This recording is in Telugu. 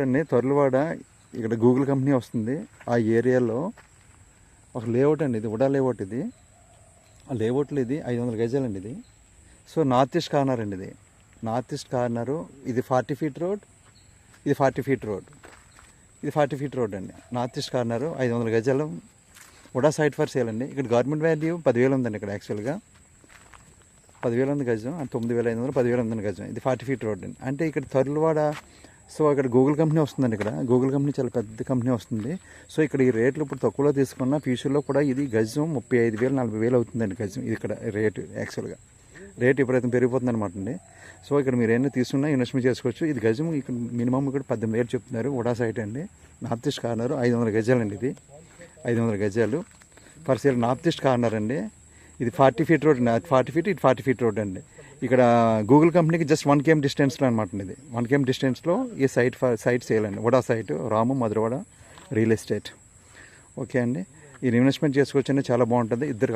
అండి తొరలవాడ ఇక్కడ గూగుల్ కంపెనీ వస్తుంది. ఆ ఏరియాలో ఒక లేఅవుట్ అండి ఇది ఉడా లేఅవుట్ ఇది. ఆ లేఅవుట్లో ఇది ఐదు వందల గజాలండి ఇది. సో నార్త్ ఈస్ట్ కార్నర్ అండి ఇది. నార్త్ ఈస్ట్ కార్నరు ఇది ఫార్టీ ఫీట్ రోడ్ ఇది ఫార్టీ ఫీట్ రోడ్. ఇది ఫార్టీ ఫీట్ రోడ్ అండి. నార్త్ ఈస్ట్ కార్నరు ఐదు వందల గజాలు. ఉడా సైట్ ఫర్ సేల్ అండి. ఇక్కడ గవర్నమెంట్ వాల్యూ పదివేలు ఉందండి ఇక్కడ యాక్చువల్గా. పదివేలు ఉంది గజం తొమ్మిది వేల ఐదు వందలు పదివేలు ఉందండి గజం. ఇది ఫార్టీ ఫీట్ రోడ్ అండి. అంటే ఇక్కడ తొరలవాడ సో ఇక్కడ గూగుల్ కంపెనీ వస్తుందండి ఇక్కడ. గూగుల్ కంపెనీ చాలా పెద్ద కంపెనీ వస్తుంది. సో ఇక్కడ ఈ రేట్లు ఇప్పుడు తక్కువలో తీసుకున్న ఫ్యూచర్లో కూడా ఇది గజం ముప్పై ఐదు వేలు నలభై వేలు అవుతుందండి గజం. ఇది ఇక్కడ రేటు యాక్చువల్గా. రేట్ విపరీతం పెరిగిపోతుంది అనమాట అండి. సో ఇక్కడ మీరు ఏమైనా తీసుకున్నా ఇన్వెస్ట్మెంట్ చేసుకోవచ్చు. ఇది గజం ఇక్కడ మినిమం ఇక్కడ పద్దెనిమిది వేలు చెప్తున్నారు. ఉడా సైట్ అండి. నార్త్ ఈస్ట్ కార్నర్ ఐదు వందల గజాలండి ఇది. ఐదు వందల గజాలు. For sale north east corner అండి. ఇది ఫార్టీ ఫీట్ రోడ్ అండి. ఫార్టీ ఫీట్ ఇది ఫార్టీ ఫీట్ రోడ్ అండి. ఇక్కడ గూగుల్ కంపెనీకి జస్ట్ వన్ కేఎం డిస్టెన్స్లో అనమాట ఇది. వన్ కేఎం డిస్టెన్స్లో ఈ సైట్ సైట్ సేల్ అండి. Vada site Ramu Madhurawada real estate okay అండి. ఇది ఇన్వెస్ట్మెంట్ చేసుకోవచ్చు చాలా బాగుంటుంది. ఇద్దరు